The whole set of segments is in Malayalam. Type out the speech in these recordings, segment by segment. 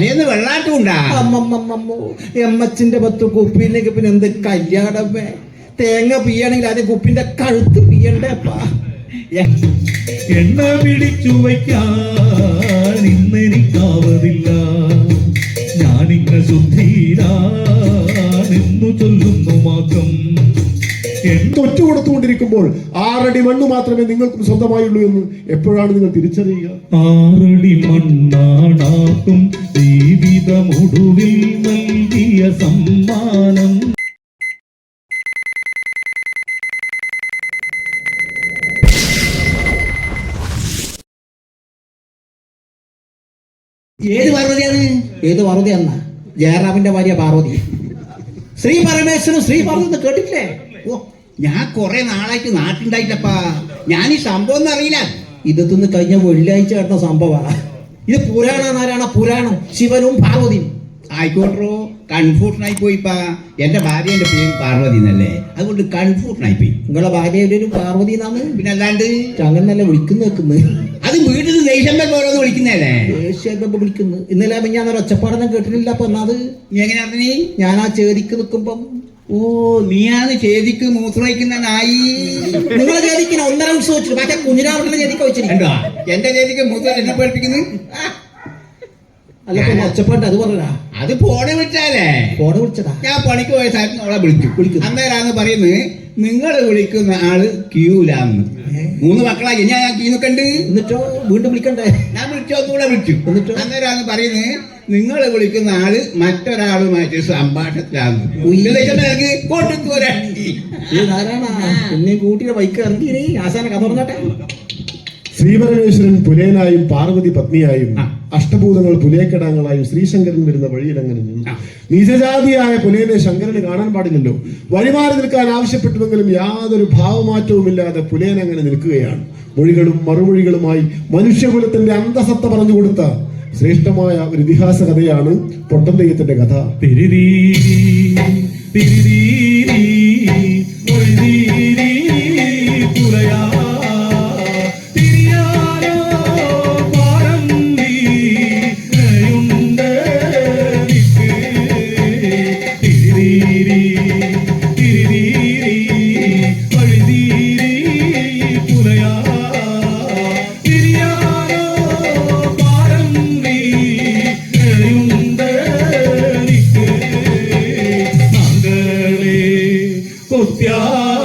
തലേന്ന് വെള്ളാട്ടം ഉണ്ടാ. അമ്മമ്മമ്മോ എമ്മച്ചിന്റെ പത്ത് കുപ്പിയിലേക്ക് പിന്നെ എന്ത് കല്യാണമേ തേങ്ങ പിയാണെങ്കിൽ ആദ്യം കുപ്പിന്റെ കഴുത്ത് പിയ്യണ്ടേപ്പാ എണ്ണ പിടിച്ചു വയ്ക്കാൻ ഇന്നെനിക്കാവതില്ല ഞാനിങ്ങ ശുദ്ധീരാണെന്നു ചൊല്ലുന്നു മാക്കം തൊറ്റു കൊടുത്തുകൊണ്ടിരിക്കുമ്പോൾ ആറടി മണ്ണ് മാത്രമേ നിങ്ങൾക്കും സ്വന്തമായുള്ളൂ എന്ന് എപ്പോഴാണ് നിങ്ങൾ തിരിച്ചറിയുക? ആറടി മണ്ണാണാക്കും ജീവിതമൊടുവിൽ നൽകിയ സമ്മാനം. ഏത് പാർവതിയാണ്? ഏത് പാർവതി എന്നാ ജയറാമിന്റെ ഭാര്യ പാർവതി. ശ്രീ പരമേശ്വരൻ ശ്രീ പാർവതി കേട്ടിട്ടില്ലേ? ഓ ഞാൻ കുറെ നാളായിട്ട് നാട്ടിണ്ടായിട്ടപ്പാ. ഞാൻ ഈ സംഭവം ഒന്നും അറിയില്ല. ഇത് തിന്ന് കഴിഞ്ഞ വെള്ളിയാഴ്ച നടന്ന സംഭവമാണ് ഇത് പുരാണ പുരാണം. ശിവനും പാർവതിയും. ആയിക്കോട്ടോ കൺഫ്യൂഷനായി പോയിപ്പാ. എന്റെ ഭാര്യന്റെ പേര് പാർവതി എന്നല്ലേ അതുകൊണ്ട് കൺഫ്യൂഷനായി പോയി. നിങ്ങളെ ഭാര്യയുടെ ഒരു പാർവതി എന്നാണ് പിന്നെ അല്ലാണ്ട്? അങ്ങനെ വിളിക്കുന്ന വെക്കുന്നത് അത് വീട്ടിൽ ദേഷ്യം ഓരോന്ന് വിളിക്കുന്നതല്ലേ? ദേഷ്യമൊക്കെ വിളിക്കുന്നു. ഇന്നലെ ഞാൻ ഒരു ഒച്ചപ്പാടൊന്നും കേട്ടിട്ടില്ല അപ്പൊ എന്നാ അത്? നീ എങ്ങനെ അറിഞ്ഞീ? ഞാൻ ആ ചേരിക്ക് നിൽക്കുമ്പം ഓ നീയാണ് ചേതിക്ക് മൂത്രയിക്കുന്ന നായി നിങ്ങൾ ചേരിക്കുന്ന ഒന്നര ദിവസം വെച്ചിട്ട് മറ്റേ കുഞ്ഞിരാവട്ടിലെ ചേരിക്ക് വെച്ചിരിക്കും കണ്ടോ എന്റെ ചേതിക്ക് മൂത്രം എന്നെ പഠിപ്പിക്കുന്നു അല്ല പിന്നെ ഒച്ചപ്പാട്ട് അത് അത് ഫോണ് വിളിച്ചാലേ. ഫോണ് വിളിച്ചതാ? ഞാൻ പണിക്ക് പോയ സ്ഥലത്ത് അവളെ വിളിച്ചു. വിളിക്കും. അന്നേരാന്ന് പറയുന്നത് നിങ്ങൾ വിളിക്കുന്ന ആൾ ക്യൂലാന്ന്. മൂന്ന് മക്കളായി ഞാൻ ക്യൂ നിക്കണ്ട്. എന്നിട്ടോ? വീണ്ടും വിളിക്കണ്ടേ? ഞാൻ വിളിച്ചോ ഒന്നുകൂടെ വിളിച്ചു. എന്നിട്ടോ? അന്നേരാന്ന് പറയുന്നത് നിങ്ങൾ വിളിക്കുന്ന ആൾ മറ്റൊരാളുമായിട്ട് നാരായണ പിന്നെ കൂട്ടിയുടെ ബൈക്ക് ഇറങ്ങി ആശാന കഥ പറഞ്ഞാട്ടെ. ശ്രീപരമേശ്വരൻ പുലേനായും പാർവതി പത്നിയായും. അഷ്ടഭൂതങ്ങൾ പുലേക്കടാങ്ങളായും ശ്രീശങ്കരൻ വരുന്ന വഴിയിൽ അങ്ങനെ നിന്നു. നിജജാതിയായ പുലേനെ ശങ്കരന് കാണാൻ പാടില്ലല്ലോ. വഴിമാറി നിൽക്കാൻ ആവശ്യപ്പെട്ടുവെങ്കിലും യാതൊരു ഭാവമാറ്റവുമില്ലാതെ പുലേൻ അങ്ങനെ നിൽക്കുകയാണ്. മൊഴികളും മറുമൊഴികളുമായി മനുഷ്യകുലത്തിന്റെ അന്തസത്ത പറഞ്ഞു കൊടുത്ത ശ്രേഷ്ഠമായ ഒരു ഇതിഹാസ കഥയാണ് പൊട്ടന്തെയ്യത്തിന്റെ കഥ. തിരിരീരി കൊത്തിയാലും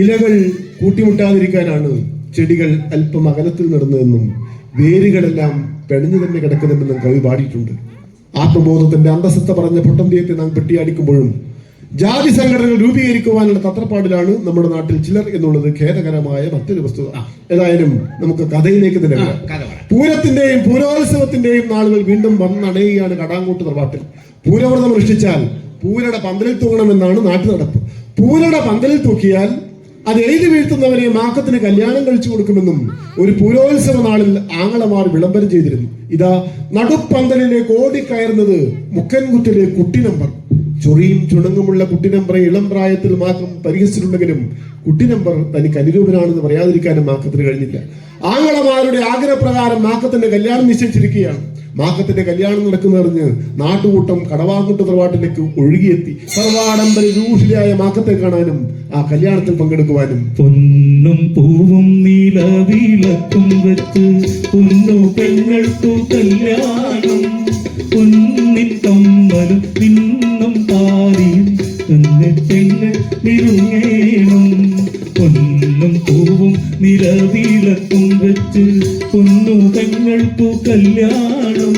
ഇലകൾ കൂട്ടിമുട്ടാതിരിക്കാനാണ് ചെടികൾ അല്പം അകലത്തിൽ നടന്നതെന്നും വേരുകളെല്ലാം പെണഞ്ഞു തന്നെ കിടക്കുന്നുണ്ടെന്നും കവി പാടിയിട്ടുണ്ട്. ആത്മബോധത്തിന്റെ അന്തസത്ത പറഞ്ഞ പൊട്ടന്തിയത്തെ നാം പെട്ടിയാടിക്കുമ്പോഴും ജാതി സംഘടനകൾ രൂപീകരിക്കുവാനുള്ള തത്രപ്പാടിലാണ് നമ്മുടെ നാട്ടിൽ ചിലർ എന്നുള്ളത് ഖേദകരമായ മറ്റൊരു വസ്തുത. ഏതായാലും നമുക്ക് കഥയിലേക്ക് തന്നെ പൂരത്തിന്റെയും പൂരോത്സവത്തിന്റെയും നാളുകൾ വീണ്ടും വന്നണയുകയാണ് കടാങ്കൂട്ട് തറവാട്ടിൽ. പൂരവ്രതം അനുഷ്ഠിച്ചാൽ പൂരയുടെ പന്തലിൽ തൂങ്ങണമെന്നാണ് നാട്ടു നടപ്പ് പൂരയുടെ പന്തലിൽ തൂക്കിയാൽ അത് എഴുതി വീഴ്ത്തുന്നവരെ മാക്കത്തിന് കല്യാണം കഴിച്ചു കൊടുക്കുമെന്നും ഒരു പൂരോത്സവ നാളിൽ ആങ്ങളമാർ വിളംബരം ചെയ്തിരുന്നു. ഇതാ നടുപ്പന്തലിലേക്ക് ഓടിക്കയറുന്നത് മുക്കൻകുറ്റിലെ കുട്ടി നമ്പർ. ചൊറിയും ചുണങ്ങുമുള്ള കുട്ടി നമ്പർ ഇളം പ്രായത്തിൽ മാക്കം പരിഹസിച്ചിട്ടുണ്ടെങ്കിലും കുട്ടി നമ്പർ തനിക്ക് അനുരൂപനാണെന്ന് പറയാതിരിക്കാനും മാക്കത്തിന് കഴിഞ്ഞില്ല. ആങ്ങളമാരുടെ ആഗ്രഹപ്രകാരം മാക്കത്തിന്റെ കല്യാണം നിശ്ചയിച്ചിരിക്കുകയാണ്. മാക്കത്തിന്റെ കല്യാണം നടക്കുന്നറിഞ്ഞ് നാട്ടുകൂട്ടം കടവാക്കുട്ട് തറവാട്ടിലേക്ക് ഒഴുകിയെത്തി. സർവാഡംബര രൂഷിലായ മാക്കത്തെ കാണാനും ആ കല്യാണത്തിൽ പങ്കെടുക്കുവാനും. പൊന്നും പൂവും നീലവിളക്കും വെച്ച് പൊന്നു പെങ്ങൾക്കു കല്യാണം. പൊന്നിൻ കമ്മലും പിന്നും താരിയും എന്നിട്ടെങ്ങ് നിരുങ്ങേണം പൊന്നും പൂവും നിലവിളക്കും വെച്ച് പൊന്നു പൂ കല്യാണം.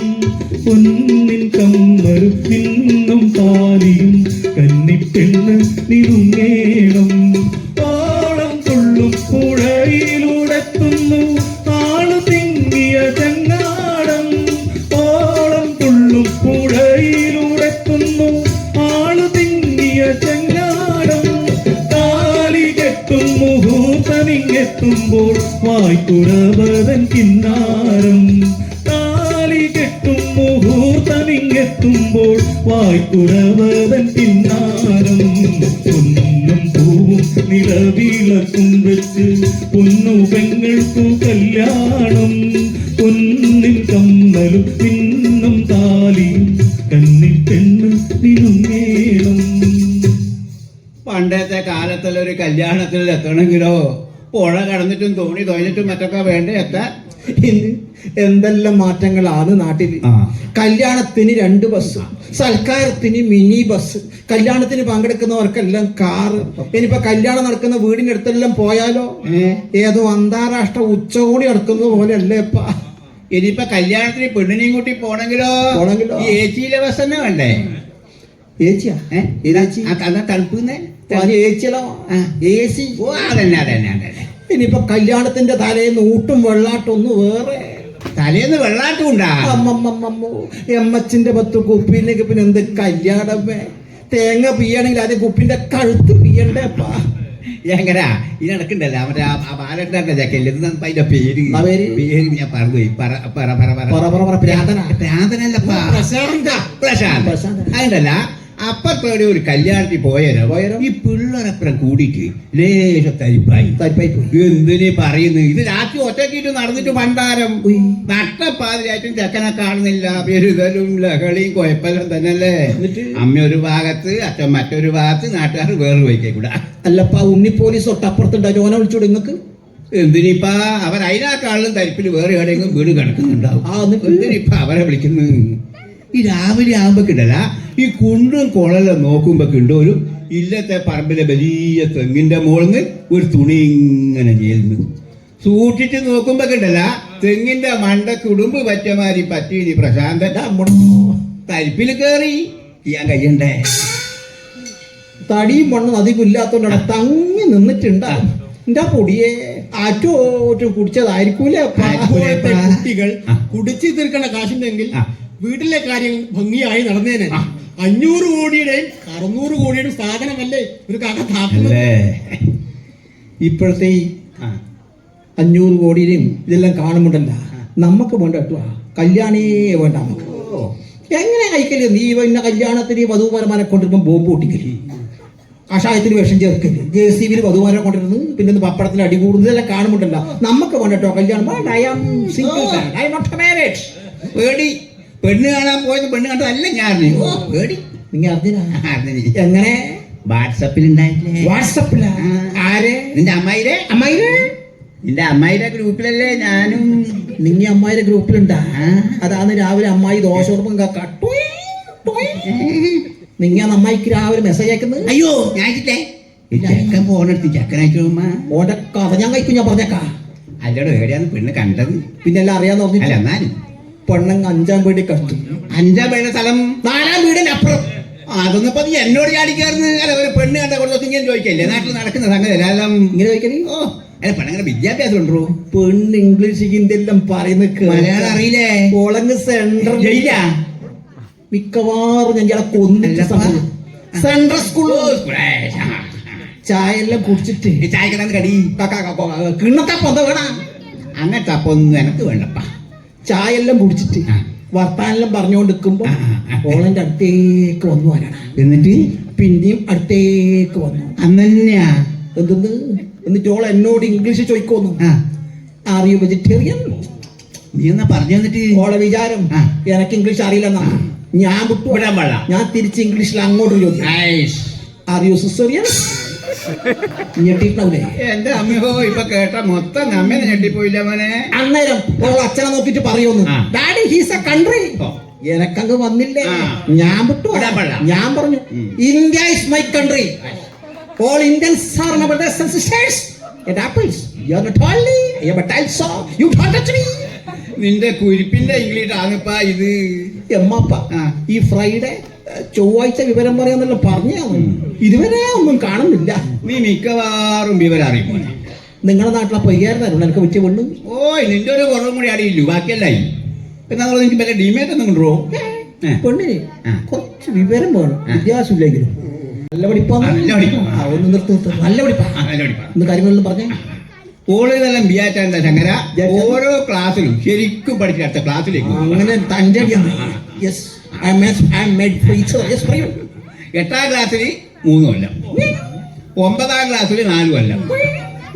പൊന്നിൻ കമ്മറുത്തിന്നും പാലിയും കന്നിപ്പെണ്ണ് നിരുങ്ങേണം മുഹൂർത്തമിങ്ങെത്തുമ്പോൾ പിന്നാരം. പൊന്നും പൂവും നിലവിളക്കും വെച്ച് പൊന്നു പെങ്ങൾക്കു കല്യാണം. പൊന്നിൻ കമ്മലും പിന്നും താലിയും കന്നിപ്പെണ്ണ് നിരുങ്ങേണം പണ്ടത്തെ കാലത്തുള്ള ഒരു കല്യാണത്തിൽ എത്തണമെങ്കിലോ പുഴ കടന്നിട്ടും തോണി തൊഴിഞ്ഞിട്ടും മറ്റൊക്കെ വേണ്ടേ എത്താൻ? ഇന്ന് എന്തെല്ലാം മാറ്റങ്ങളാണ് നാട്ടിൽ കല്യാണത്തിന് രണ്ട് ബസ് സൽക്കാരത്തിന് മിനി ബസ് കല്യാണത്തിന് പങ്കെടുക്കുന്നവർക്കെല്ലാം കാറ് ഇനിയിപ്പോ കല്യാണം നടക്കുന്ന വീടിന്റെ അടുത്തെല്ലാം പോയാലോ? ഏ? ഏതോ അന്താരാഷ്ട്ര ഉച്ചകോടി നടക്കുന്നത് പോലെ അല്ലേ ഇപ്പ? ഇനിയിപ്പൊ കല്യാണത്തിന് പെണ്ണിനെയും കൂട്ടി പോണെങ്കിലോ? പോണെങ്കിലോ? ഏച്ചിയിലെ ബസ് തന്നെ വേണ്ടേ? ഏച്ചിയാ? ഏ? തണുപ്പുന്നേ ഏച്ചിയല്ലോ. എ സി ഓ അതന്നെ അതന്നെ അതന്നെ. ഇനിയിപ്പോ കല്യാണത്തിന്റെ തലേന്ന് ഊട്ടും വെള്ളാട്ടും ഒന്ന് വേറെ. തലേന്ന് വെള്ളാട്ടും ഉണ്ടാ? എമ്മച്ചിന്റെ പത്ത് കുപ്പിയിലേക്ക് പിന്നെ എന്ത് കല്യാണമേ? തേങ്ങ പിയ്യണെങ്കിൽ അതേ കുപ്പിന്റെ കഴുത്ത് പിയ്യണ്ടേപ്പാ എങ്ങനാ? ഇതിനടക്കണ്ടല്ല മറ്റേ ആ- ജക്കല്ലേ നമുക്ക് അതിന്റെ പേര്. പേര്? ഞാൻ പറഞ്ഞു പറ പറ പറ പറ. പറ പറ പറ പ്രാന്തനാ ഭ്രാന്തനല്ലപ്പാ പ്രശാന്ത. പ്രശാന്ത്. പ്രശാന്ത്. അതിനല്ല അപ്പുറത്തോടെ ഒരു കല്യാണത്തിൽ പോയാലോ പോയാലോ? ഈ പിള്ളേരപ്പുറം കൂടിയിട്ട് ലേശ തരിപ്പായി. തരിപ്പായി പോയി. എന്തിനീ പറയുന്നു ഇത് രാത്രി ഒറ്റക്കിട്ട് നടന്നിട്ട് പണ്ടാരം. നട്ടപ്പാതിരായിട്ടും ചെക്കനെ കാണുന്നില്ല. പെരുതലും ലഹളിയും കുഴപ്പമെല്ലാം തന്നെയല്ലേ? എന്നിട്ട്? അമ്മ ഒരു ഭാഗത്ത് അച്ഛൻ മറ്റൊരു ഭാഗത്ത് നാട്ടുകാർ വേറെ പോയിക്കൂടാ അല്ലപ്പാ ഉണ്ണി പോലീസ് തൊട്ടപ്പുറത്തുണ്ടോ ഓനെ വിളിച്ചോട് നിങ്ങൾക്ക് എന്തിനിപ്പാ? അവർ അതിനേക്കാളും തരിപ്പിൽ വേറെ എവിടെയെങ്കിലും വീട് കിടക്കുന്നുണ്ടാവും. ആ, എന്നിട്ട്? എന്തിനിപ്പാ അവരെ വിളിക്കുന്നു ഈ രാവിലെ ആകുമ്പോ കിട്ടല. ഈ കുണ്ടും കുളലും നോക്കുമ്പോ കിട്ടും. ഒരു ഇല്ലത്തെ പറമ്പിലെ വലിയ തെങ്ങിന്റെ മോളിന്ന് ഒരു തുണി ഇങ്ങനെ ചെയ്യുന്നു സൂക്ഷിച്ച് നോക്കുമ്പോ കിട്ടല. തെങ്ങിന്റെ മണ്ട കുടുംബ് പറ്റമാരി പറ്റി പ്രശാന്തൻ ഇതാ മുട- തരിപ്പിൽ കേറി. ചെയ്യാൻ കഴിയണ്ടേ? തടിയും മണ്ണും അധികം ഇല്ലാത്തോണ്ടാണ് തങ്ങി നിന്നിട്ടുണ്ട. എന്റെ പൊടിയെ. ആറ്റോറ്റും കുടിച്ചതായിരിക്കൂലേ? കുട്ടികൾ കുടിച്ചു തീർക്കണ കാശുണ്ടെങ്കിൽ. വീട്ടിലെ കാര്യങ്ങൾ ഭംഗിയായി നടന്നേനെ. അഞ്ഞൂറ് കോടിയുടെയും അറുന്നൂറ് കോടിയുടെയും സാധനമല്ലേ ഒരു കാക്കത്താക്കല്ലേ ഇപ്പോഴത്തെ ഈ. അഞ്ഞൂറ് കോടിയിലും ഇതെല്ലാം കാണുമ്പോണ്ടല്ല. നമുക്ക് വേണ്ട കേട്ടോ. കല്യാണേ വേണ്ട നമുക്ക് എങ്ങനെ കഴിക്കൽ? നീ ഇന്ന കല്യാണത്തിന് വധുമാരന്മാരെ കൊണ്ടിരുമ്പോൾ ബോംബ് പൊട്ടിക്കൽ. കഷായത്തിന് വിഷം ചേർക്കൽ. ജെ സി ബിയിൽ വധുമാരെ കൊണ്ടിരുന്നു പിന്നെ പപ്പടത്തിന് അടി കൂടുന്നത് ഇതെല്ലാം കാണുമ്പോണ്ടല്ല. നമുക്ക് വേണ്ട കേട്ടോ കല്യാണം. വേണ്ട. I am single I not marriage പേടി പെണ്ണ് കാണാൻ പോയത് പെണ്ണ് കണ്ടതല്ല ഞാൻ ഓ പേടി. നിങ്ങൾ. എങ്ങനെ? വാട്സപ്പിൽ ഉണ്ടായിട്ടില്ലേ വാട്സപ്പില ആരെ? നിന്റെ അമ്മായിരെ? അമ്മായിരെ? നിന്റെ അമ്മായിരെ ഗ്രൂപ്പിലല്ലേ ഞാനും. നിങ്ങ അമ്മായിരെ ഗ്രൂപ്പിലുണ്ടാ? അതാണ് രാവിലെ അമ്മായി ദോശ ഓർമ്മ നിങ്ങ അമ്മായിക്ക് രാവിലെ മെസ്സേജ് അയക്കുന്നത് അയ്യോ ഞാൻ ചെക്കൻ ചെക്കനായിട്ട് പോകുമ്പോ കഥ ഞാൻ കഴിക്കും ഞാൻ പറഞ്ഞേക്കാ. അല്ലടോ എവിടെയാണ് പെണ്ണ് കണ്ടത്? പിന്നെ എല്ലാം അറിയാന്ന് അല്ല എന്നാലും പെണ്ണങ്ങ് അഞ്ചാം വീട്ടിൽ കഷ്ടം അഞ്ചാം പേരുടെ സ്ഥലം നാലാം വീടിനപ്പുറം അപ്പുറം. അതൊന്നും ഇപ്പൊ നീ എന്നോട് ചാടിക്കാർന്ന് അല്ല ഒരു പെണ്ണ് കണ്ട കുറച്ച് ഇങ്ങനെ ചോദിക്കല്ലേ? നാട്ടിൽ നടക്കുന്ന സംഗതി എല്ലാം ഇങ്ങനെ ചോദിക്കൽ? ഓ അല്ല പെണ്ണങ്ങനെ വിദ്യാഭ്യാസം ഉണ്ടോ? പെണ്ണ് ഇംഗ്ലീഷ് ഹിന്ദി എല്ലാം പറയുന്ന മലയാളം അറിയില്ലേ? ഓളങ്ങ് സെൻട്രൽ ഇല്ല മിക്കവാറും ഞാൻ ഇയാളെ കൊന്നിട്ട് അല്ലപ്പാ. Central school. ചായ എല്ലാം കുടിച്ചിട്ട്. ഈ ചായക്കെന്താ കടി? കിണ്ണത്തെ പൊന്ത വേണ? അങ്ങനത്തെ അപ്പൊ ഒന്നും എനക്ക് വേണ്ടപ്പാ. ചായ എല്ലാം കുടിച്ചിട്ട് വർത്താനം വർത്താനെല്ലാം ആ, ആ. ഓളന്റെ അടുത്തേക്ക് വന്നു വരണം എന്നിട്ട്? പിന്നെയും അടുത്തേക്ക് വന്നു. അന്നന്നെയാ? എന്തെന്ന്? എന്നിട്ട് ഓൾ എന്നോട് ഇംഗ്ലീഷ് ചോദിക്കുന്നു ആർ യു വെജിറ്റേറിയൻ നീ എന്നാ പറഞ്ഞു തന്നിട്ട് ഓളെ വിചാരം. എനിക്ക് ഇംഗ്ലീഷ് അറിയില്ലെന്നാ. ഞാൻ വിട്ടു. ഞാൻ തിരിച്ച് ഇംഗ്ലീഷിൽ അങ്ങോട്ട് ചോദിക്കും അറിയോ ആർ യു സിസ്റ്ററിയൻ എന്റെ അമ്മയോ ഇപ്പൊ കേട്ട മൊത്തം നമ്മെ ഞെട്ടിപ്പോയില്ല മോനെ അന്നേരം ഓൾ അച്ഛനെ നോക്കിട്ട് പറയുന്നു. Daddy he's a country. എനക്കങ്ങ് വന്നില്ലേ. ഞാൻ വിട്ടു. ഞാൻ പറഞ്ഞു. India is my country all Indians are my brothers and sisters It happens. You are. I am a also. You don't touch me. നിന്റെ കുരിപ്പിന്റെ ഇംഗ്ലീഷ് ആണിപ്പാ ഇത് എമ്മപ്പ. ഈ ഫ്രൈഡേ ചൊവ്വാഴ്ച വിവരം പറയാന്നല്ലോ പറഞ്ഞാണ് ഇതുവരെ ഒന്നും കാണുന്നില്ല. നീ മിക്കവാറും വിവരം അറിയും നിങ്ങളുടെ നാട്ടിലെ പൊയ്യായിരുന്നു എനിക്ക് ഉച്ച വെള്ളു ഓയ് നിന്റെ ഒരു കുറവും കൂടി അറിയില്ലു ബാക്കിയല്ലായി. അതുപോലെ എനിക്ക് വല്ല ഡിമേറ്റ് ഒന്നും കൊണ്ടുപോകും പെണ്ണിന്. കുറച്ച് വിവരം വേണം. വിദ്യാഭ്യാസമില്ലെങ്കിലും. നല്ല പഠിപ്പാണ് നല്ല പഠിപ്പാ. ഒന്ന് നിർത്തി നിർത്ത്. നല്ല പഠിപ്പാ. ഇന്ന് കാര്യങ്ങളെല്ലാം പറഞ്ഞേ. ഓൾ ഇതെല്ലാം ബിയാറ്റാണ്ട ശങ്കര? ഓരോ ക്ലാസ്സിലും ശരിക്കും പഠിച്ചിട്ട് ക്ലാസ്സിലേക്ക്. അങ്ങനെ തന്റെ yes I I mad teacher yes പറയൂ എട്ടാം ക്ലാസ്സിൽ മൂന്ന് കൊല്ലം. ഒമ്പതാം ക്ലാസ്സിൽ നാല് കൊല്ലം.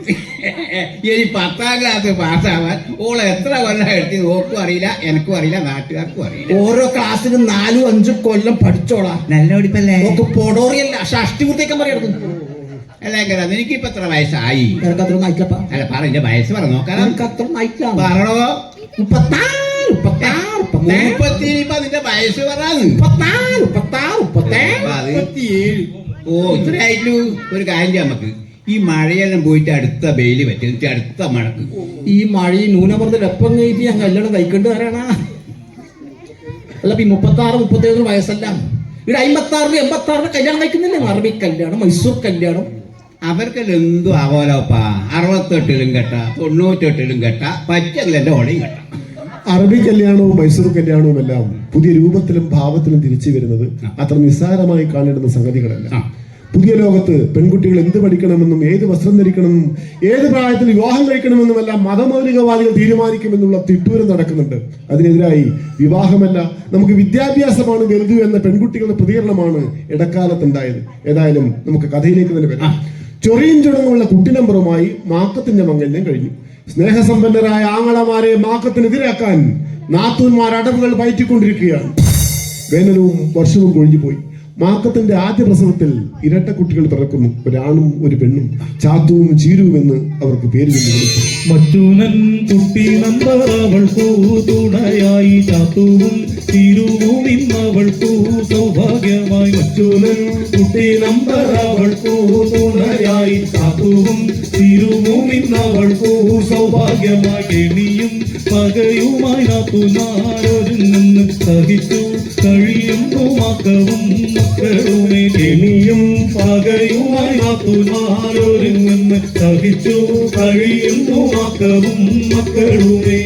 ഇനി പത്താം ക്ലാസ് പാസ്സാവാൻ ഓൾ എത്ര കൊല്ലം എടുത്തി ഓർക്കും അറിയില്ല എനിക്കും അറിയില്ല നാട്ടുകാർക്കും അറിയില്ല. ഓരോ ക്ലാസ്സിലും നാലും അഞ്ചും കൊല്ലം പഠിച്ചോളാ. നല്ല പഠിപ്പല്ലേ? ഓക്ക് പൊടോറിയല്ല ഷഷ്ടി പറയുന്നു പറയരുത് അല്ല എനിക്ക് നിനക്ക് ഇപ്പൊ എത്ര വയസ്സായി? നിനക്ക് അത്ര നയിക്കപ്പാ അല്ല പറ എന്റെ വയസ്സ് പറഞ്ഞു നോക്കാം നിനക്ക് അത്ര നയിക്കാം പറണോ മുപ്പത്താറ് മുപ്പത്താറ് മുപ്പത്തി ഇപ്പൊ വയസ്സ് മുപ്പത്താറ് മുപ്പത്താറ് മുപ്പത്തേഴ്. ഓ ഇത്രയായിട്ടു ഒരു കാര്യം നമുക്ക്. ഈ മഴയെല്ലാം പോയിട്ട് അടുത്ത വെയിൽ പറ്റും. അടുത്ത മഴക്ക് ഈ മഴ ഈ ന്യൂനമർദ്ദം എപ്പം കഴിഞ്ഞ് ഞാൻ കല്യാണം കഴിക്കേണ്ടി വരണ അല്ല ഈ മുപ്പത്തി ആറ് മുപ്പത്തേഴ് വയസ്സല്ല. ഇവിടെ അമ്പത്തി ആറിന് എൺപത്തി ആറിന് കല്യാണം കഴിക്കുന്നില്ലേ? അറബി കല്യാണം മൈസൂർ കല്യാണം. അവർക്കെല്ലാം എന്തും ആവോലോപ്പാ. അറുപത്തെട്ടിലും കെട്ട തൊണ്ണൂറ്റെട്ടിലും കെട്ട പറ്റെങ്കിലും എന്റെ ഓളയും കെട്ട. അറബി കല്യാണവും മൈസൂർ കല്യാണവും എല്ലാം പുതിയ രൂപത്തിലും ഭാവത്തിലും തിരിച്ചു വരുന്നത് അത്ര നിസ്സാരമായി കാണേണ്ടുന്ന സംഗതികളല്ല. പുതിയ ലോകത്ത് പെൺകുട്ടികൾ എന്ത് പഠിക്കണമെന്നും ഏത് വസ്ത്രം ധരിക്കണമെന്നും ഏത് പ്രായത്തിൽ വിവാഹം കഴിക്കണമെന്നും എല്ലാം മതമൗലികവാദികൾ തീരുമാനിക്കുമെന്നുള്ള തിട്ടൂരം നടക്കുന്നുണ്ട്. അതിനെതിരായി വിവാഹമല്ല നമുക്ക് വിദ്യാഭ്യാസമാണ് വലുത് എന്ന പെൺകുട്ടികളുടെ പ്രതികരണമാണ് ഇടക്കാലത്തുണ്ടായത്. ഏതായാലും നമുക്ക് കഥയിലേക്ക് തന്നെ വരാം. ചൊറിയും ചുടങ്ങുള്ള കുട്ടിനമ്പറുമായി മാക്കത്തിന്റെ മംഗല്യം കഴിഞ്ഞു. സ്നേഹസമ്പന്നരായ ആങ്ങളമാരെ മാക്കത്തിനെതിരാക്കാൻ നാത്തൂന്മാർ അടവുകൾ പയറ്റിക്കൊണ്ടിരിക്കുകയാണ് വേനലും വർഷവും കൊഴിഞ്ഞു പോയി മാക്കത്തിന്റെ ആദ്യ പ്രസവത്തിൽ ഇരട്ട കുട്ടികൾ പിറക്കുന്നു. ഒരാണും ഒരു പെണ്ണും. ചാത്തുവും ചീരുവും എന്ന് അവർക്ക് പേര് മറ്റൂനൻ കുട്ടി കുട്ടി കെണിയും പകയുമായി നാത്തുനാരൊരുങ്ങുന്നു സഹിച്ചു കഴിയും മക്കളും മക്കളുമേ. കെണിയും പകയുമായി നാത്തുനാരൊരുങ്ങുന്നു സഹിച്ചു കഴിയും മക്കളും മക്കളുമേ.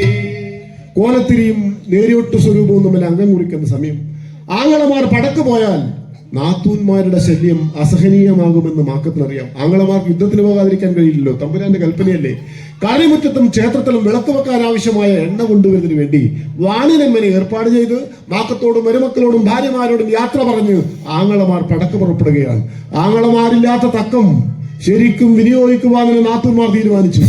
കോലത്തിരിയും നേരിയൊട്ട് സ്വരൂപവും തമ്മിൽ അംഗം കുറിക്കുന്ന സമയം. ആങ്ങളമാർ പടക്ക് പോയാൽ നാത്തൂന്മാരുടെ ശല്യം അസഹനീയമാകുമെന്ന് മാക്കത്തിനറിയാം. ആങ്ങളമാർക്ക് യുദ്ധത്തിന് പോകാതിരിക്കാൻ കഴിയില്ലല്ലോ. തമ്പുരാന്റെ കൽപ്പനയല്ലേ? കാളിമുറ്റത്തും ക്ഷേത്രത്തിലും വിളക്ക് വെക്കാൻ ആവശ്യമായ എണ്ണ കൊണ്ടുവരുന്നതിന് വേണ്ടി വാണിനമ്മനെ ഏർപ്പാട് ചെയ്ത് മാക്കത്തോടും മരുമക്കളോടും ഭാര്യമാരോടും യാത്ര പറഞ്ഞ് ആങ്ങളമാർ പടക്ക് പുറപ്പെടുകയാണ്. ആങ്ങളമാരില്ലാത്ത തക്കം ശരിക്കും വിനിയോഗിക്കുവാനെന്ന് നാത്തുമാർ തീരുമാനിച്ചു.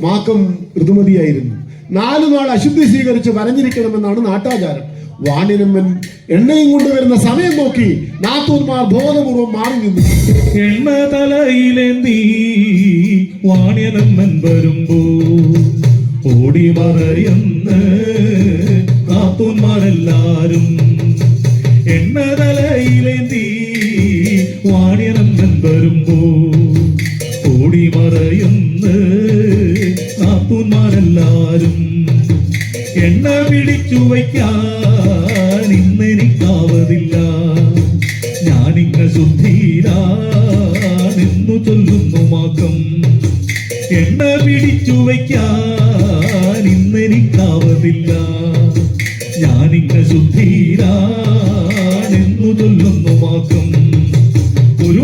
മാക്കം ഋതുമതിയായിരുന്നു. നാലു നാൾ അശുദ്ധി സ്വീകരിച്ച് വരഞ്ഞിരിക്കണമെന്നാണ് നാട്ടാചാരം. വാണിനമ്മൻ എണ്ണയും കൊണ്ടുവരുന്ന സമയം നോക്കി നാത്തൂർമാർ ബോധപൂർവം മാറി നിന്നു. എണ്ണ തലയിലേന്തി വാണ്യനമ്മൻ വരുമ്പോ ഓടി മറയുന്ന നാത്തൂന്മാരെല്ലാരും. എണ്ണ തലയിലേന്തി വാണിയനമ്മൻ വരുമ്പോ ഓടി മറയുന്ന നാത്തൂന്മാരെല്ലാരും. എണ്ണ പിടിച്ചു വയ്ക്കാൻ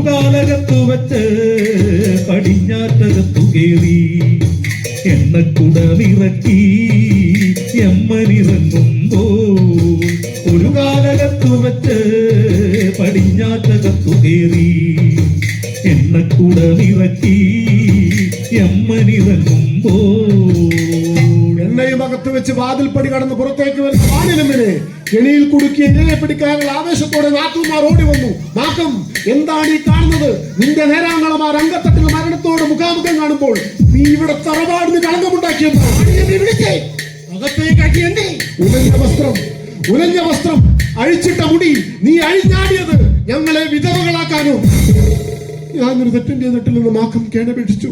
കാലകത്തു വച്ച് പടിഞ്ഞാറ്റകത്തു കയറി എണ്ണക്കുടമിറക്കി എമ്മനിറങ്ങുമ്പോ ഒരു കാലകത്തു വച്ച് പടിഞ്ഞാറ്റകത്തു കയറി എണ്ണക്കുടമിറക്കി എമ്മനിറങ്ങുമ്പോ എണ്ണയും അകത്ത് വെച്ച് വാതിൽപ്പടി കടന്ന് പുറത്തേക്ക് വരുന്ന വാണിലമ്മിനെ കെണിയിൽ കുടുക്കി എന്നെ പിടിക്കാനുള്ള ആവേശത്തോടെ നാട്ടുമാർ ഓടി വന്നു. നാക്കം എന്താണ് ഈ കാണുന്നത്? നിന്റെ നേരാങ്ങളമാർ രംഗത്തട്ടിൽ മരണത്തോട് മുഖാമുഖം കാണുമ്പോൾ നീ ഇവിടെ തറവാടിന് കളങ്കമുണ്ടാക്കിയെന്ന് ഉലഞ്ഞ വസ്ത്രം അഴിച്ചിട്ട മുടി നീ അഴിഞ്ഞാടിയത് ഞങ്ങളെ വിധവകളാക്കാനോ. ഞാനൊരു തെറ്റും നിന്ന് മാക്കം കേണപേക്ഷിച്ചു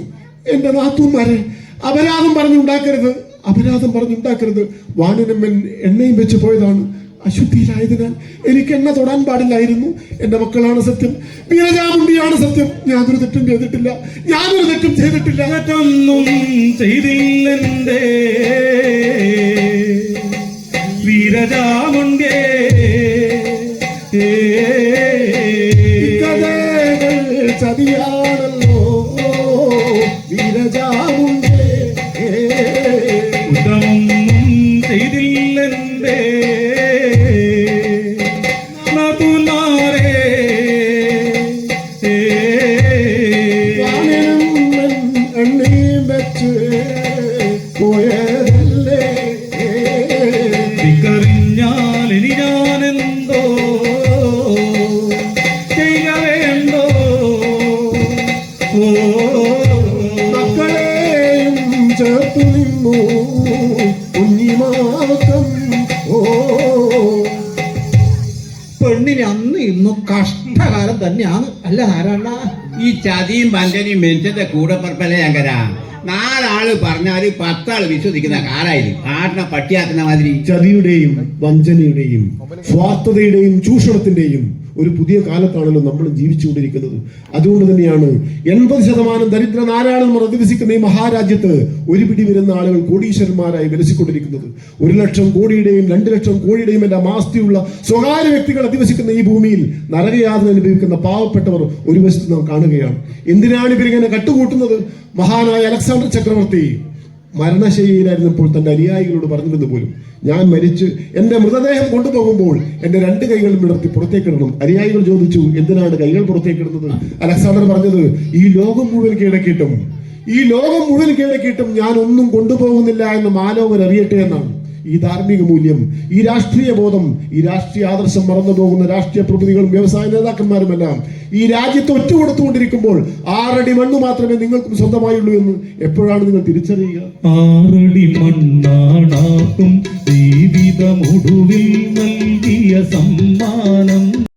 എന്റെ നാത്തൂന്മാരെ അപരാധം പറഞ്ഞുണ്ടാക്കരുത്. അപരാധം പറഞ്ഞുണ്ടാക്കരുത്. വാണിനമ്മൻ എണ്ണയും വെച്ച് പോയതാണ്. അശുദ്ധിയിലായതിനാൽ എനിക്ക് എണ്ണ തൊടാൻ പാടില്ലായിരുന്നു. എന്റെ മക്കളാണ് സത്യം. വീരജാമുണ്ടിയാണ് സത്യം. ഞാനൊരു തെറ്റും ചെയ്തിട്ടില്ല. ഞാനൊരു തെറ്റും ചെയ്തിട്ടില്ല. തെറ്റൊന്നും ചെയ്തില്ലെന്റെ വീരജാമുണ്ടേ ചതിയും മെച്ചത്തെ കൂടെ പറപ്പല്ല ഞങ്കരാ നാലാൾ പറഞ്ഞാൽ പത്താൾ വിശ്വസിക്കുന്ന കാലായി കാട്ടിനെ പട്ടിയാക്കുന്ന മാതിരി. ചതിയുടെയും വഞ്ചനയുടെയും സ്വാർത്ഥതയുടെയും ചൂഷണത്തിന്റെയും ഒരു പുതിയ കാലത്താണല്ലോ നമ്മൾ ജീവിച്ചുകൊണ്ടിരിക്കുന്നത്. അതുകൊണ്ട് തന്നെയാണ് എൺപത് ശതമാനം ദരിദ്ര നാരായണന്മാർ അധിവസിക്കുന്ന ഈ മഹാരാജ്യത്ത് ഒരു പിടി വരുന്ന ആളുകൾ കോടീശ്വരന്മാരായി വിലസിക്കൊണ്ടിരിക്കുന്നത്. ഒരു ലക്ഷം കോടിയുടെയും രണ്ട് ലക്ഷം കോടിയുടെയും എല്ലാം ആസ്തിയുള്ള സ്വകാര്യ വ്യക്തികൾ അധിവസിക്കുന്ന ഈ ഭൂമിയിൽ നരകയാതന അനുഭവിക്കുന്ന പാവപ്പെട്ടവർ ഒരു വശത്ത് നാം കാണുകയാണ്. എന്തിനാണ് ഇവരിങ്ങനെ കട്ടുകൂട്ടുന്നത്? മഹാനായ അലക്സാണ്ടർ ചക്രവർത്തി മരണശൈലിയിലായിരുന്നപ്പോൾ തന്റെ അനുയായികളോട് പറഞ്ഞിരുന്നു പോലും ഞാൻ മരിച്ച് എന്റെ മൃതദേഹം കൊണ്ടുപോകുമ്പോൾ എന്റെ രണ്ട് കൈകളും വിടർത്തി പുറത്തേക്കിടണം അനുയായികൾ ചോദിച്ചു എന്തിനാണ് കൈകൾ പുറത്തേക്കിടുന്നത് അലക്സാണ്ടർ പറഞ്ഞത് ഈ ലോകം മുഴുവൻ കീഴടക്കിയിട്ടും ഈ ലോകം മുഴുവൻ കീഴടക്കിയിട്ടും ഞാൻ ഒന്നും കൊണ്ടുപോകുന്നില്ല എന്ന് മാലോകർ അറിയട്ടെ എന്നാണ്. ഈ ധാർമ്മിക മൂല്യം ഈ രാഷ്ട്രീയ ബോധം ഈ രാഷ്ട്രീയ ആദർശം മറന്നു പോകുന്ന രാഷ്ട്രീയ പ്രതിനിധികളും വ്യവസായ നേതാക്കന്മാരുമെല്ലാം ഈ രാജ്യത്ത് ഒറ്റുകൊടുത്തുകൊണ്ടിരിക്കുമ്പോൾ ആറടി മണ്ണ് മാത്രമേ നിങ്ങൾക്കും സ്വന്തമായുള്ളൂ എന്ന് എപ്പോഴാണ് നിങ്ങൾ തിരിച്ചറിയുക? ആറടി മണ്ണാണാക്കും നൽകിയ സമ്മാനം.